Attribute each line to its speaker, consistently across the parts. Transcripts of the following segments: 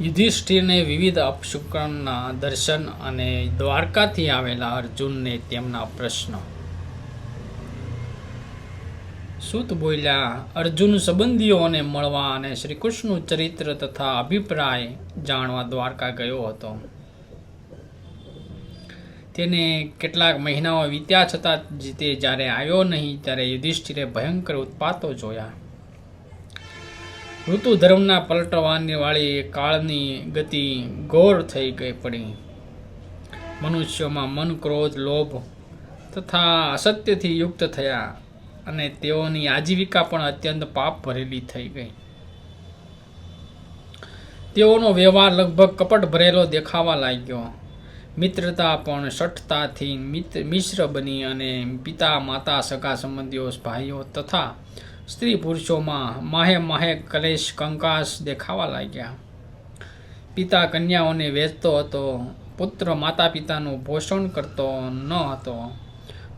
Speaker 1: યુધિષ્ઠિરને વિવિધ અપશુકનના દર્શન અને દ્વારકાથી આવેલા અર્જુનને તેમના પ્રશ્ન. સૂત બોલ્યા, અર્જુન, સંબંધીઓને મળવા અને શ્રીકૃષ્ણનું ચરિત્ર તથા અભિપ્રાય જાણવા દ્વારકા ગયો હતો. તેને કેટલાક મહિનાઓ વીત્યા છતાં તે જ્યારે આવ્યો નહીં, ત્યારે યુધિષ્ઠિરે ભયંકર ઉત્પાતો જોયા. ઋતુ ધર્મના પલટવાની વાળી કાળની ગતિ ઘોર થઈ ગઈ પડી. મનુષ્યોમાં મન ક્રોધ, લોભ તથા અસત્યથી યુક્ત થયા અને તેઓની આજીવિકા પણ અત્યંત પાપ ભરેલી થઈ ગઈ. તેઓનો વ્યવહાર લગભગ કપટ ભરેલો દેખાવા લાગ્યો. મિત્રતા પણ સઠતાથી મિત્ર મિશ્ર બની અને પિતા, માતા, સગા સંબંધીઓ, ભાઈઓ તથા સ્ત્રી પુરુષોમાં માહે માહે કલેશ કંકાસ દેખાવા લાગ્યા. પિતા કન્યાઓને વેચતો હતો, પુત્ર માતા પિતાનું પોષણ કરતો ન હતો.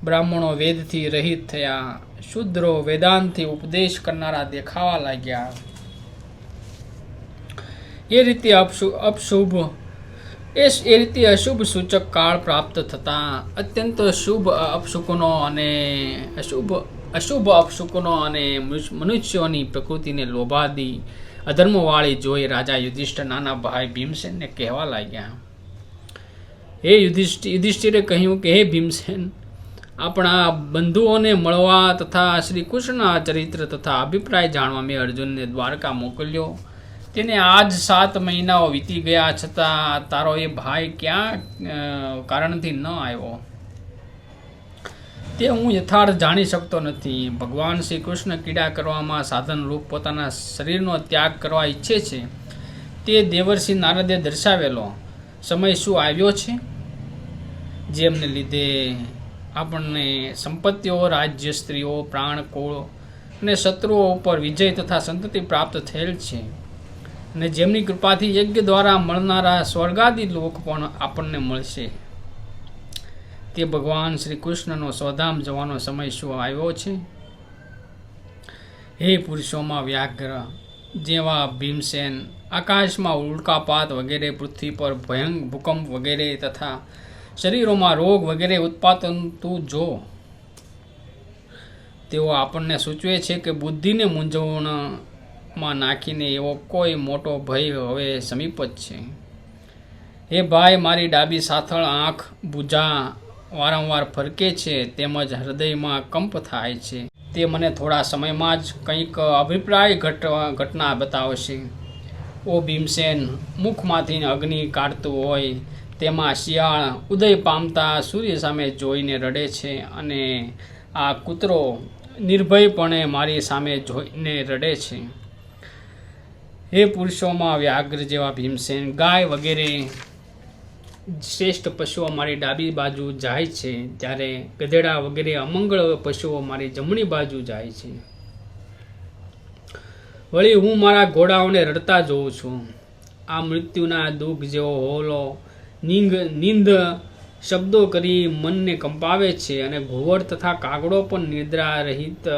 Speaker 1: બ્રાહ્મણો વેદથી રહિત થયા, શુદ્રો વેદાંતથી ઉપદેશ કરનારા દેખાવા લાગ્યા. એ રીતે અપશુ, અપશુભ, એ એ રીતે અશુભ સૂચક કાળ પ્રાપ્ત થતાં, અત્યંત શુભ અપશુકનો અને અશુભ અશુભ અપશુકનો અને મનુષ્ય- મનુષ્યોની પ્રકૃતિને લોભાદી અધર્મવાળી જોઈ રાજા યુધિષ્ઠિર નાના ભાઈ ભીમસેનને કહેવા લાગ્યા, હે યુધિષ્ઠ, યુધિષ્ઠિરે કહ્યું કે, હે ભીમસેન, આપણા બંધુઓને મળવા તથા શ્રી કૃષ્ણના ચરિત્ર તથા અભિપ્રાય જાણવા મેં અર્જુનને દ્વારકા મોકલ્યો. તેને આજ સાત મહિનાઓ વીતી ગયા છતાં તારો એ ભાઈ ક્યાં કારણથી ન આવ્યો? તે હું યથાર્થ જાણી શકતો નથી. ભગવાન શ્રી કૃષ્ણ ક્રીડા કરવામાં સાધન રૂપ પોતાના શરીરનો ત્યાગ કરવા ઈચ્છે છે. તે દેવર્ષિ નારદે દર્શાવેલો. સમય શું આવ્યો છે? જેમને લીધે આપણને સંપત્તિઓ, રાજ્ય, સ્ત્રીઓ, પ્રાણ, કુળ અને શત્રુઓ ઉપર વિજય તથા સંતતિ પ્રાપ્ત થયેલ છે. અને જેમની કૃપાથી યજ્ઞ દ્વારા મળનારા સ્વર્ગાદી લોક પણ આપણને મળશે. તે ભગવાન શ્રી કૃષ્ણનો સ્વધામ જવાનો સમય શું આવ્યો છે? હે પુરુષોમાં વ્યાઘ્ર, જેવા ભીમસેન, આકાશમાં ઉલ્કાપાત વગેરે, પૃથ્વી પર ભયંક ભૂકંપ વગેરે તથા શરીરોમાં રોગ વગેરે ઉત્પાદન તું જો. તેઓ આપણને સૂચવે છે કે બુદ્ધિને મૂંઝવણમાં નાખીને એવો કોઈ મોટો ભય હવે સમીપ જ છે. હે ભાઈ, મારી ડાબી સાથળ આંખ ભૂજા વારંવાર ફરકે છે, તેમજ હૃદયમાં કંપ થાય છે. તે મને થોડા સમયમાં જ કંઈક અભિપ્રાય ઘટ, ઘટના બતાવશે. ઓ ભીમસેન, મુખમાંથી અગ્નિ કાઢતું હોય, તેમાં શિયાળ ઉદય પામતા સૂર્ય સામે જોઈને રડે છે અને આ કૂતરો નિર્ભયપણે મારી સામે જોઈને રડે છે. હે પુરુષોમાં વ્યાઘ્ર જેવા ભીમસેન, ગાય વગેરે શ્રેષ્ઠ પશુઓ મારી ડાબી બાજુ જાય છે, ત્યારે ગધેડા વગેરે અમંગળ પશુઓ મારી જમણી બાજુ જાય છે. વળી હું મારા ઘોડાઓને રડતા જોઉં છું. આ મૃત્યુના દુઃખ જેવો હોલો, નીંગ, નિંદ શબ્દો કરી મનને કંપાવે છે અને ઘુવડ તથા કાગડો પણ નિદ્રા રહિત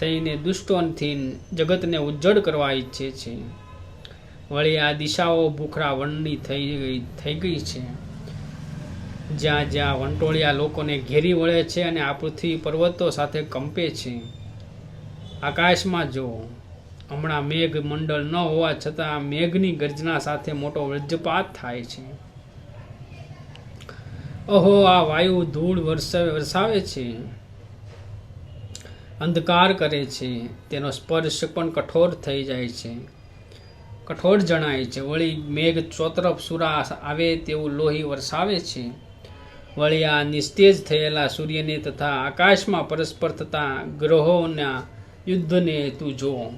Speaker 1: થઈને દુષ્ટોથી જગતને ઉજ્જડ કરવા ઈચ્છે છે. વળી આ દિશાઓ ભૂખરા વનની થઈ ગઈ થઈ ગઈ છે. જ્યાં જ્યાં વંટોળિયા લોકોને ઘેરી વળે છે અને આ પૃથ્વી પર્વતો સાથે કંપે છે. આકાશમાં જો હમણાં મેઘ મંડળ ન હોવા છતાં મેઘની ગર્જના સાથે મોટો વજ્રપાત થાય છે. ઓહો, આ વાયુ ધૂળ વરસાવે વરસાવે છે. અંધકાર કરે છે. તેનો સ્પર્શ પણ કઠોર થઈ જાય છે. કઠોર જણાય છે. વળી મેઘ ચોતરફ સુરાસ આવે તેવું લોહી વરસાવે છે. વળી આ નિસ્તેજ થયેલા સૂર્યને તથા આકાશમાં પરસ્પર થતા ગ્રહોના યુદ્ધને તું જો.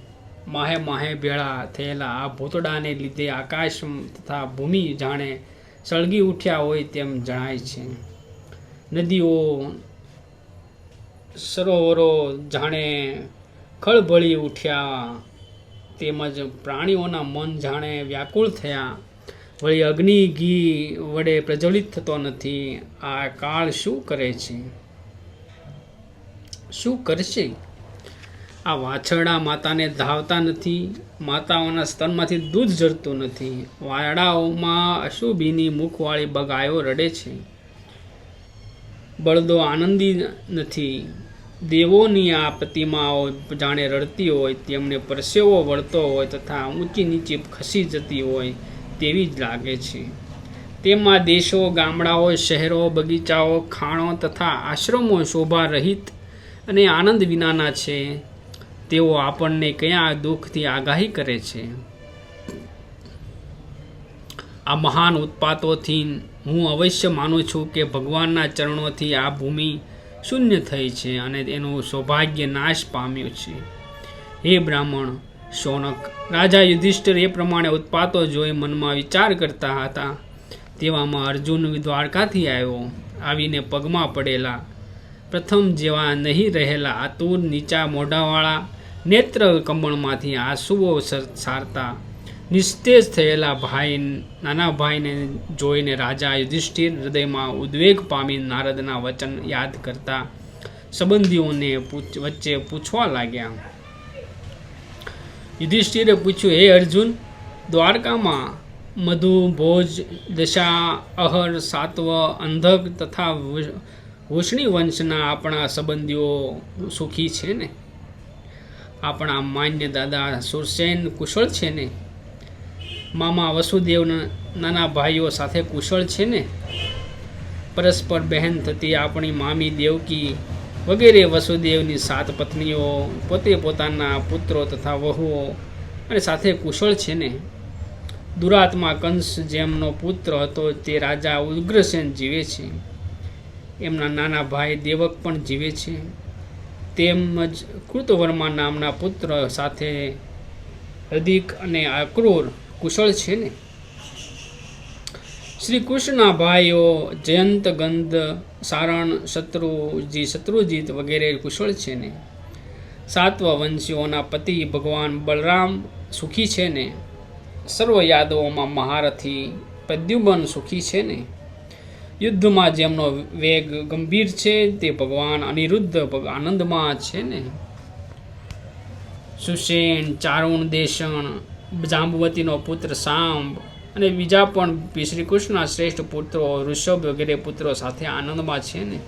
Speaker 1: માહે માહે ભેળા થયેલા આ ભૂતડાને લીધે આકાશ તથા ભૂમિ જાણે સળગી ઉઠ્યા હોય તેમ જણાય છે. નદીઓ, સરોવરો જાણે ખળભળી ઉઠ્યા. તેમજ પ્રાણીઓના મન જાણે વ્યાકુળ થયા. વળી અગ્નિ ઘી વડે પ્રજ્વલિત થતો નથી. આ કાળ શું કરે છે? શું કરશે? આ વાછરડા માતાને ધાવતા નથી. માતાઓના સ્તનમાંથી દૂધ ઝરતું નથી. વાડાઓમાં અશુભીની મુખવાળી બગાયો રડે છે. બળદો આનંદી નથી. દેવોની આ પ્રતિમાઓ જાણે રડતી હોય તેમને પરસેવો વળતો હોય તથા ઊંચી નીચે ખસી જતી હોય તેવી જ લાગે છે. તેમાં દેશો, ગામડાઓ, શહેરો, બગીચાઓ, ખાણો તથા આશ્રમો શોભા રહિત અને આનંદ વિનાના છે. તેઓ આપણને કયા દુઃખથી આગાહી કરે છે? આ મહાન ઉત્પાતોથી હું અવશ્ય માનું છું કે ભગવાનના ચરણોથી આ ભૂમિ શૂન્ય થઈ છે અને એનું સૌભાગ્ય નાશ પામ્યું છે. હે બ્રાહ્મણ શૌનક રાજા યુધિષ્ઠિર એ પ્રમાણે ઉત્પાતો જોઈ મનમાં વિચાર કરતા હતા. તેવામાં અર્જુન દ્વારકાથી આવ્યો. આવીને પગમાં પડેલા. પ્રથમ જેવા નહીં રહેલા આતુર નીચા મોઢાવાળા નેત્ર કમળમાંથી આંસુઓ સર- સારતા નિસ્તેજ થયેલા ભાઈ, નાના ભાઈને જોઈને રાજા યુધિષ્ઠિર હૃદયમાં ઉદ્વેગ પામી નારદના વચન યાદ કરતા સંબંધીઓને વચ્ચે પૂછવા લાગ્યા. યુધિષ્ઠિરે પૂછ્યું, હે અર્જુન, દ્વારકામાં મધુ ભોજ દશા, અહર, સાત્વ, અંધક તથા વૃષ્ણી વંશના આપણા સંબંધીઓ સુખી છે ને? આપણા માન્ય દાદા સુરસેન કુશળ છે ને? મામા વસુદેવના નાના ભાઈઓ સાથે કુશળ છે ને? પરસ્પર બહેન થતી આપણી મામી દેવકી વગેરે વસુદેવની સાત પત્નીઓ, પોતે પોતાના પુત્રો તથા વહુઓ અને સાથે કુશળ છે ને? દુરાત્મા કંસ જેમનો પુત્ર હતો તે રાજા ઉગ્રસેન જીવે છે. એમના નાના ભાઈ દેવક પણ જીવે છે. તેમજ કૃતવર્મા નામના પુત્ર સાથે હૃદિક અને અક્રૂર કુશળ છે ને? શ્રી કૃષ્ણના ભાઈઓ, જયંત, ગંધ, સારણ, શત્રુજી, શત્રુજીત વગેરે કુશળ છે ને? સાત્વ વંશીઓના પતિ ભગવાન બલરામ સુખી છે ને? સર્વ યાદવોમાં મહારથી પ્રદ્યુમન સુખી છે ને? યુદ્ધમાં જેમનો વેગ ગંભીર છે, તે ભગવાન અનિરુદ્ધ આનંદમાં છે ને? સુસેન, ચારુણ દેશણ જાંબુવતીનો પુત્ર સાંબ અને બીજા પણ શ્રી કૃષ્ણના શ્રેષ્ઠ પુત્રો ઋષભ વગેરે પુત્રો સાથે આનંદમાં છે ને.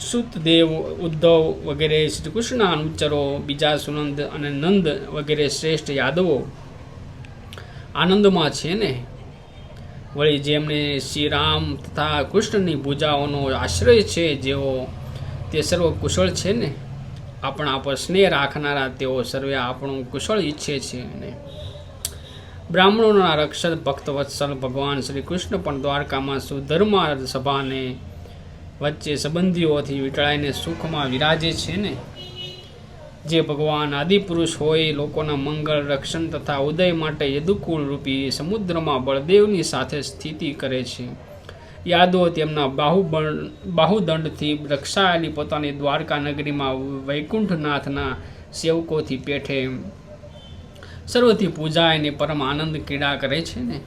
Speaker 1: સુતદેવ, ઉદ્ધવ વગેરે શ્રી કૃષ્ણના અનુચરો, બીજા સુનંદ અને નંદ વગેરે શ્રેષ્ઠ યાદવો આનંદમાં છે ને. વળી જેમને શ્રી રામ તથા કૃષ્ણની ભૂજાઓનો આશ્રય છે, જેઓ તે સર્વ કુશળ છે ને. આપણા પર સ્નેહ રાખનારા તેઓ સર્વે આપણું કુશળ ઈચ્છે છે અને બ્રાહ્મણોના રક્ષક ભક્તવત્સલ ભગવાન શ્રી કૃષ્ણ પણ દ્વારકામાં સુધર્મા સભાને વચ્ચે સંબંધીઓથી વીંટળાઈને સુખમાં વિરાજે છે ને? જે ભગવાન આદિપુરુષ હોય, લોકોના મંગળ રક્ષણ તથા ઉદય માટે યદુકુળ રૂપી સમુદ્રમાં બળદેવની સાથે સ્થિતિ કરે છે. યાદો તેમના બાહુબળ બાહુદંડથી રક્ષાયેલી પોતાની દ્વારકા નગરીમાં વૈકુંઠનાથના સેવકોથી પેઠે સર્વથી પૂજા અને પરમ આનંદ ક્રીડા કરે છે ને?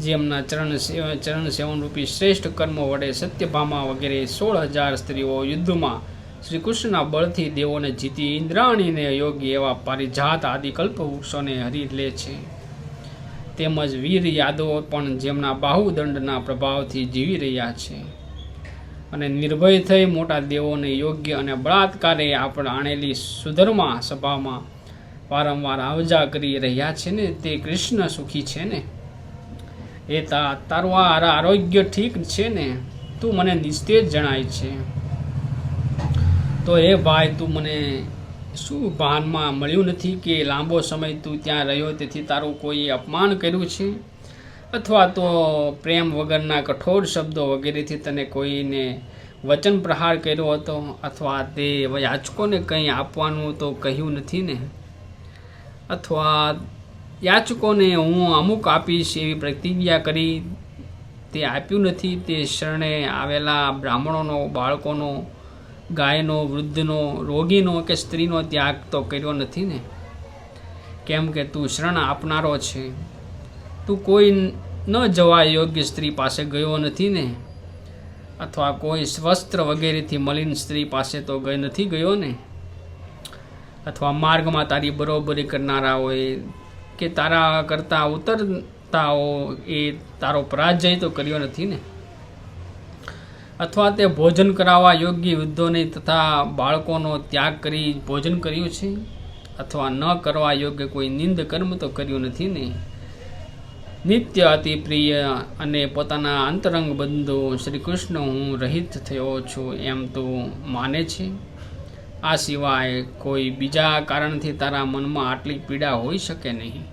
Speaker 1: જેમના ચરણ ચરણ સેવન રૂપી શ્રેષ્ઠ કર્મો વડે સત્યભામા વગેરે સોળ હજાર સ્ત્રીઓ યુદ્ધમાં શ્રી કૃષ્ણના બળથી દેવોને જીતી ઇન્દ્રાણીને યોગ્ય એવા પારિજાત આદિ કલ્પ વૃક્ષોને હરી લે છે. તેમજ વીર યાદવો પણ જેમના બાહુદંડના પ્રભાવથી જીવી રહ્યા છે. અને નિર્ભય થઈ મોટા દેવોને યોગ્ય અને બળાત્કારે આપણે આણેલી સુધર્મા સભામાં વારંવાર આવજા કરી રહ્યા છે ને, તે કૃષ્ણ સુખી છે ને? એ તા તારું આ આરોગ્ય ઠીક છે ને? તું મને નિસ્તેજ જણાય છે. તો એ ભાઈ, તું મને શું ભાનમાં મળ્યું નથી કે લાંબો સમય તું ત્યાં રહ્યો તેથી તારું કોઈ અપમાન કર્યું છે? અથવા તો પ્રેમ વગરના કઠોર શબ્દો વગેરેથી તને કોઈને વચન પ્રહાર કર્યો હતો? અથવા તે યાચકોને કંઈ આપવાનું તો કહ્યું નથી ને? અથવા યાચકોને હું અમુક આપીશ એવી પ્રતિજ્ઞા કરી તે આપ્યું નથી? તે શરણે આવેલા બ્રાહ્મણોનો, બાળકોનો ગાયનો, વૃદ્ધનો, રોગીનો કે સ્ત્રીનો ત્યાગ તો કર્યો નથી ને? કેમ કે તું શરણ આપનારો છે. તું કોઈ ન જવા યોગ્ય સ્ત્રી પાસે ગયો નથી ને? અથવા કોઈ સ્વસ્ત્ર વગેરેથી મલિન સ્ત્રી પાસે તો ગઈ નથી ગયો ને? અથવા માર્ગમાં તારી બરોબરી કરનારા હોય કે તારા કરતાં ઉતરતાઓ એ તારો પરાજય તો કર્યો નથી ને? અથવા તે ભોજન કરાવવા યોગ્ય વૃદ્ધોને તથા બાળકોનો ત્યાગ કરી ભોજન કર્યું છે? અથવા ન કરવા યોગ્ય કોઈ નિંદ કર્મ તો કર્યું નથી ને? નિત્ય અતિ પ્રિય અને પોતાના અંતરંગ બંધુ શ્રી કૃષ્ણ હું રહિત થયો છું એમ તો માને છે. આ સિવાય કોઈ બીજા કારણથી તારા મનમાં આટલી પીડા હોઈ શકે નહીં.